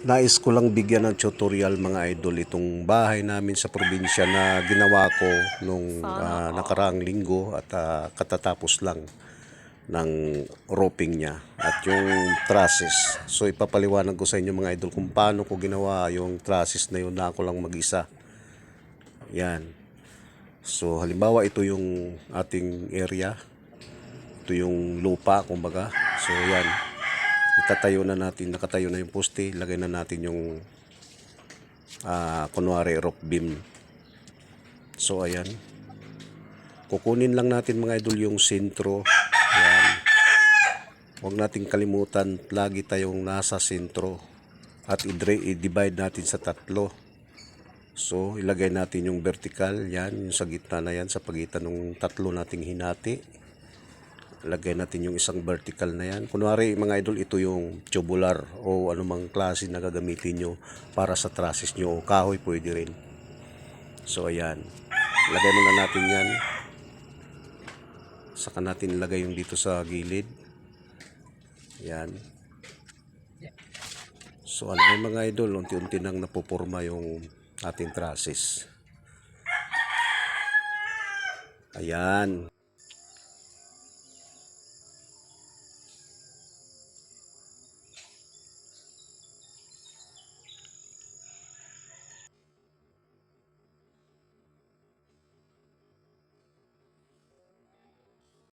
Nais ko lang bigyan ng tutorial mga idol itong bahay namin sa probinsya na ginawa ko nung ah, nakaraang linggo at ah, katatapos lang ng roping niya at yung trusses. So ipapaliwanag ko sa inyo mga idol kung paano ko ginawa yung trusses na yun na ako lang mag-isa. Yan. So halimbawa ito yung ating area. Ito yung lupa kumbaga. So yan itatayo na natin, nakatayo na yung poste, ilagay na natin yung ah kunwari rock beam. So ayan. Kukunin lang natin mga idol yung sentro. Ayan. Huwag nating kalimutan, lagi tayong nasa sentro. At i-divide natin sa tatlo. So, ilagay natin yung vertical, yan, yung sa gitna na yan, sa pagitan ng tatlo nating hinati lagay natin yung isang vertical na yan. Kunwari mga idol, ito yung tubular o anumang klase na gagamitin nyo para sa trusses nyo o kahoy pwede rin. So ayan, lagay muna natin yan. Saka natin ilagay yung dito sa gilid. Yan. So ano yung mga idol, unti-unti nang napupurma yung ating trusses. Ayan.